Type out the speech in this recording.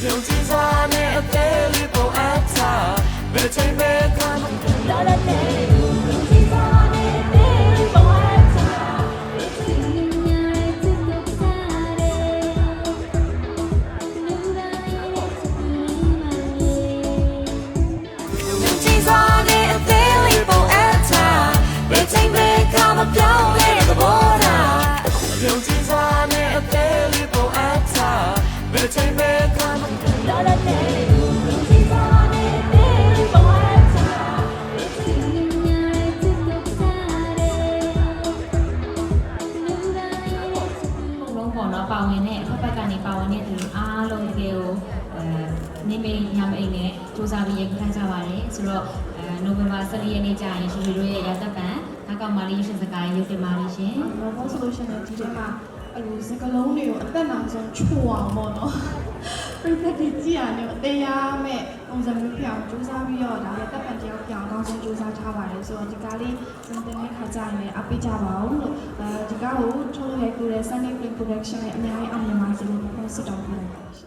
ပြုံးကြည့်စားနဲ့အသေးလေးပေါ်အပ်တာဘယ်ချိန်ပဲကမ်း La la ပေါ့နော်ပါဝင်တဲ့အဖက်ဖက်ကနေပါဝင်တဲ့သူအားလုံးတကယ်ကိုအဲနေမေညမအိမ်နဲ့စူးစမ်းပြီးရခိုင်ကြပါတယ်ဆိုတော့အဲနိုဝင်ဘာ14ရက်နေ့ကျရင်ရှင်တို့ရဲ့ရာသက်ပံအကောင်မာလေးရှင်စကားရုပ်တင်ပါလိမ့်ရှင်တော့ဘာဆိုလို့ရှိရင်ဒီထဲမှာအဲ့လိုစကလုံးတွေကိုအသက်နောက်ဆုံးချိုးအောင်ပေါ့နော် ပြည့်တဲ့ကြည့်ရတယ်အသေးရမဲ့ပုံစံမျိုးပြောင်းစူးစမ်းပြီးတော့ဒါလည်းတက်ပံတယောက်ပြောင်းအကောင်းဆုံးစူးစမ်းထားပါတယ်ဆိုတော့ဒီကားလေးစင်တင်တဲ့ခါကျရင်လည်းအပိကြပါအောင်လို့အဲဒီကားကိုထုတ်လို့ရိုက်ကူတဲ့ Sunday Play Production နဲ့အများကြီးအောင်မြင်ပါစေလို့ပြောစစ်တောင်းပေးလိုက်ပါတယ်